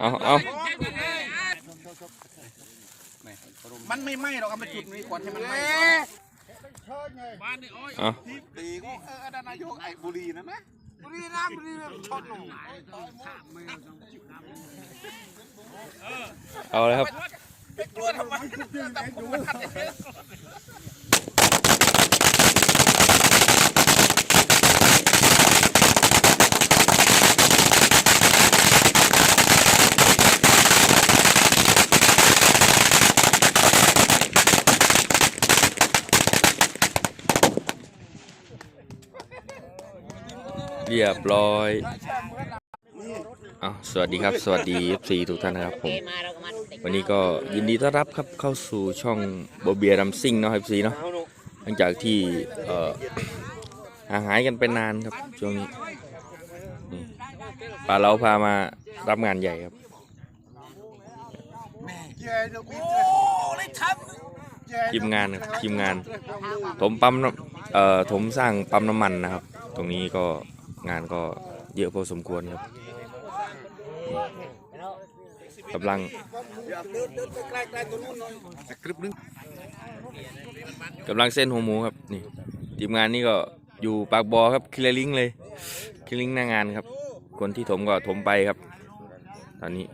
เอาเอามันไม่ไหม้หรอกเอามาจุดนี้ก่อนให้มันไหม้เอาตีก็เออดานนายกไอ้บุรีนะนะบุรีน้ำบุรีน้ำชนหนูเอาเลยครับกลัวทำไมแต่ผมมันทันเรียบร้อยอาสวัสดีครับ สวัสดี FC ทุกท่านนะครับผม วันนี้ก็ยินดีต้อนรับครับเข้าสู่ช่องโบเบียรัมซิงเนาะ FC เนาะ หลังจากที่เอ่อห่างหายกันไปนานครับช่วงนี้นี่ปาเราพามารับงานใหญ่ครับ ทีมงานครับทีมงาน ถมปั๊มน้ำเอ่อถมสร้างปั๊มน้ำมันนะครับ ตรงนี้ก็ งานก็เยอะพอสมควรครับกำลังกำลังเส้นหัวหมูครับนี่ทีมงานนี่ก็อยู่ปากบอครับคิลลิงเลยคิลลิงหน้างานครับ คนที่ถมก็ถมไปครับ ตอนนี้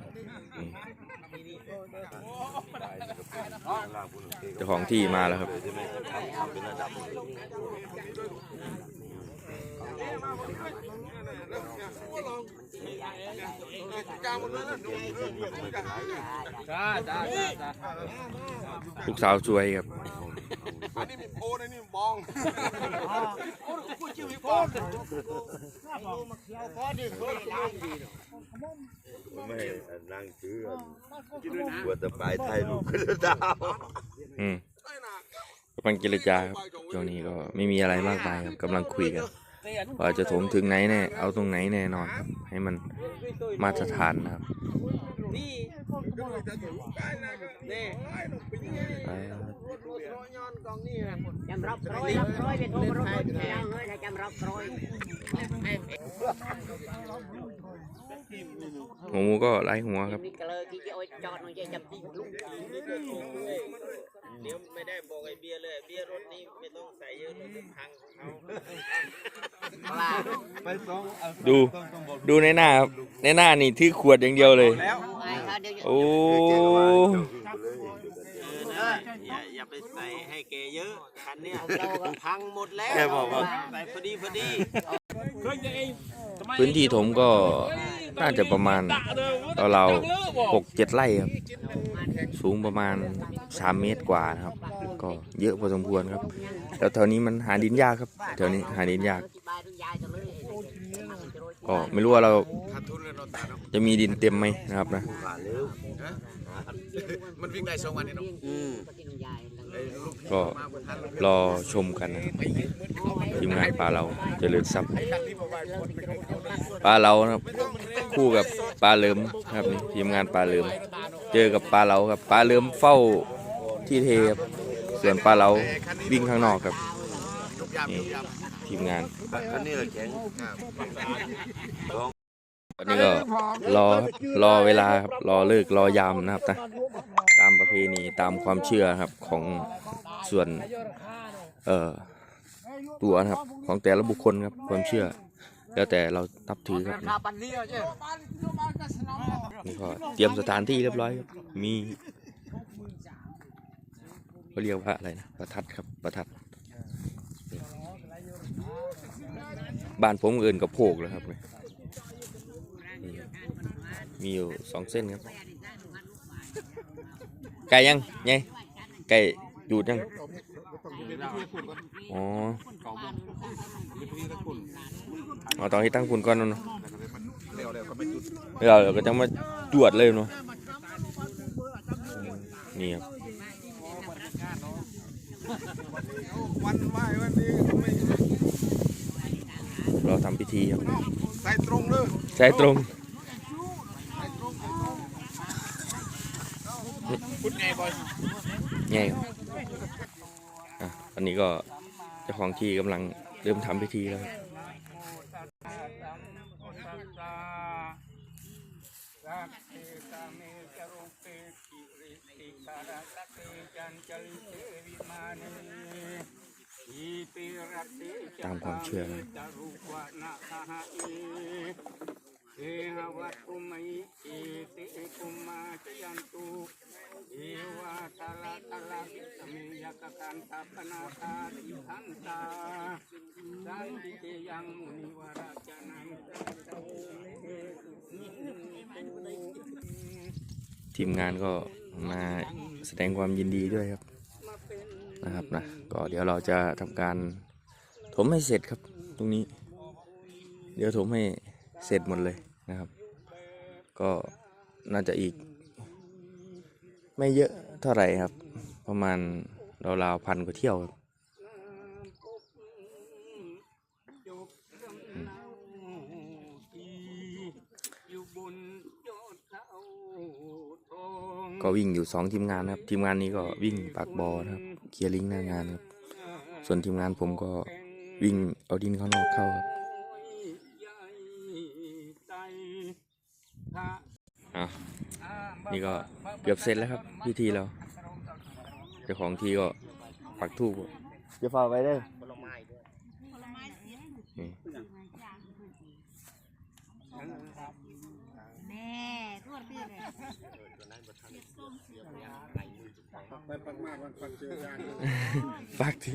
เจ้าของที่มาแล้วครับ ลูกสาวช่วยครับอันนี้มีโพนอันนี้บองโพูดชื่อมีโพนไม่นั่งซื้อปวดแต่ปไทยลูกก็จะดาวอืมกำลังเจรจาครับช่วงนี้ก็ไม่มีอะไรมากมายครับกำลังคุยกัน ว่าจะถมถึงไหนแน่ เอาตรงไหนแน่นอนครับ ให้มันมาตรฐานนะครับไปครับจำรับร้อยรับร้อยเป็นโทรรถแล้วเลยจำรับร้อย หัวหมูก็ไล่หัวครับนี่ก็เลยที่จะเอาจอดหน่อยจะจับตีลูกเดี๋ยวไม่ได้บอกไอ้เบียร์เลยเบียร์รถนี้ไม่ต้องใส่เยอะเลยพังของเขาดูดูในหน้าครับในหน้านี่ถือขวดอย่างเดียวเลยแล้วไปค่ะเดี๋ยวโอ้อย่าอย่าไปใส่ให้แกเยอะคันเนี้ยพังหมดแล้วแกบอกว่าใส่พอดีพอดีพื้นที่ถมก็ น่าจะประมาณเราหกเจ็ดไร่ครับ สูงประมาณ3เมตรกว่านะครับ ก็เยอะพอสมควรครับ แล้วแถวนี้มันหาดินยากครับ แถวนี้หาดินยาก ก็ไม่รู้ว่าเราจะมีดินเต็มไหมนะครับนะมันวิ่งได้สองวันนี่เนาะ ก็รอชมกันนะครับทีมงานปลาเราเจริญทรัพย์ปลาเรานะครับ คู่กับปลาเลิมครับนี่ทีมงานปลาเลิม เจอกับปลาเราครับปลาเลิมเฝ้าที่เทครับส่วนปลาเราวิ่งข้างนอกครับนี่ทีมงานคันนี้เราแข็ง อนนี้ก็รอครับรอเวลาครับรอเลิกรอยามนะครับนะตามประเพณีตามความเชื่อครับของส่วนเอ่อตัวนะครับของแต่ละบุคคลครับความเชื่อ แล้วแต่เรานับถือครับขาปันนี้ใช่นี่ก็เตรียมสถานที่เรียบร้อยครับมีเขาเรียกว่าอะไรนะประทัดครับประทัดบ้านผมเอื่นกับโพกเลยครับเนี่ยนี่ มีอยู่สองเส้นครับ ไก่ยังไงไก่ดูดยังอ๋อเอาตอนที่ตั้งคุณก่อนเนาะเร็วเร็วก็ไม่จุดเดี๋ยวเราก็จะมาจวดเลยเนาะนี่ครับวันไหว้วันนี้ไม่เราทำพิธีครับใส่ตรงเลยใช้ตรง พุดไงบอยไงอะตอนนี้ก็เจ้าของที่กำลังเริ่มทำพิธีแล้วตามานีอีปิรัตติตามความเชื่อนะ จารุวะนะคหะอีเอหวัตตุมัยเอติกุมมาจยันตุเอวาตาลาตาลาวิสเมยกกันตาปนาตาทิทันตาสันติเกยังมุนิวราจนังทีมงานก็มาแสดงความยินดีด้วยครับนะครับนะก็เดี๋ยวเราจะทำการถมให้เสร็จครับตรงนี้ เดี๋ยวถมให้เสร็จหมดเลย นะครับ ก็น่าจะอีก ไม่เยอะเท่าไหร่ครับ ประมาณราวๆพันกว่าเที่ยวครับก็วิ่งอยู่สองทีมงานนะครับ ทีมงานนี้ก็วิ่งปากบอนะครับเคลียร์ลิงหน้างานครับ ส่วนทีมงานผมก็วิ่งเอาดินข้างนอกเข้าครับ อะนี่ก็เกือบเสร็จแล้วครับพิธีเราเจ้าของทีก็ปักทูบจะฝ่าไปได้อนี่แม่ทวดพี่เลยไปปักมากวันปักเจอยางปักที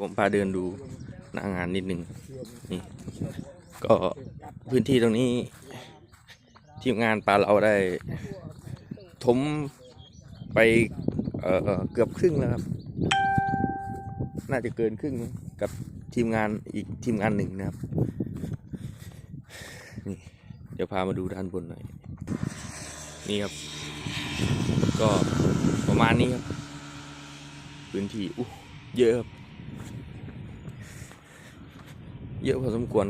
ผมพาเดินดู หน้างานนิดนึงนี่ก็พื้นที่ตรงนี้ ทีมงานปลาเราได้ถมไปเเกือบครึ่งแล้วครับ น่าจะเกินครึ่งกับทีมงานอีกทีมงานหนึ่งนะครับนี่เดี๋ยวพามาดูด้านบนหน่อย นี่ครับ ก็ประมาณนี้ครับ พื้นที่อู้เยอะครับ เยอะพอสมควร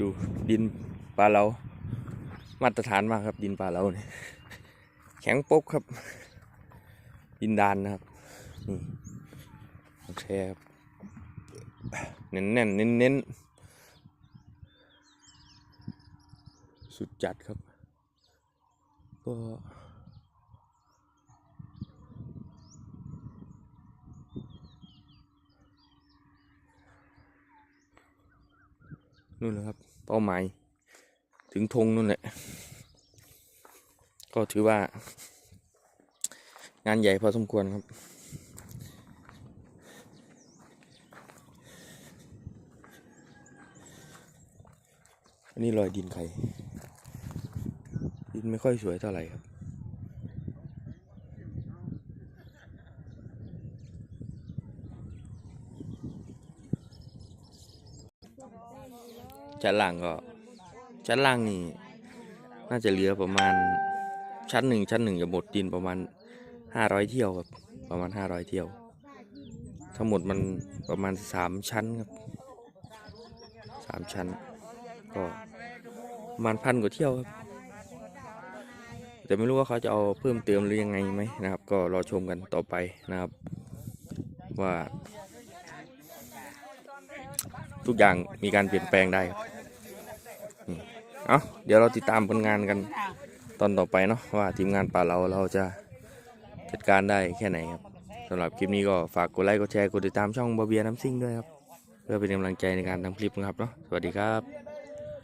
ดูดินปลาเรา มาตรฐานมากครับ ดินปลาเราเนี่ยแข็งปกครับ ดินดานนะครับนี่โอเคครับเน้นๆเน้นเน้นเน้นๆสุดจัดครับก็ นู่นแหละครับ เป้าหมาย ถึงธงนู่นแหละ ก็ถือว่า งานใหญ่พอสมควรครับอันนี้รอยดินใครดินไม่ค่อยสวยเท่าไหร่ครับ ชั้นล่างก็ ชั้นล่างนี่ น่าจะเหลือประมาณ ชั้นหนึ่งชั้นหนึ่งจะหมดดินประมาณห้าร้อยเที่ยวครับ ประมาณห้าร้อยเที่ยว ทั้งหมดมันประมาณสามชั้นครับสามชั้น ก็ประมาณพันกว่าเที่ยวครับแต่ไม่รู้ว่าเขาจะเอาเพิ่มเติมหรือยังไงไหมนะครับ ก็รอชมกันต่อไปนะครับ ว่า ทุกอย่างมีการเปลี่ยนแปลงได้ครับ เอาเดี๋ยวเราติดตามผลงานกันตอนต่อไปเนาะว่าทีมงานป่าเราเราจะจัดการได้แค่ไหนครับสำหรับคลิปนี้ก็ฝากกดไลค์กดแชร์กดติดตามช่องบาเบียน้ำซิ่งด้วยครับเพื่อเป็นกำลังใจในการทำคลิปนะครับเนาะสวัสดีครับ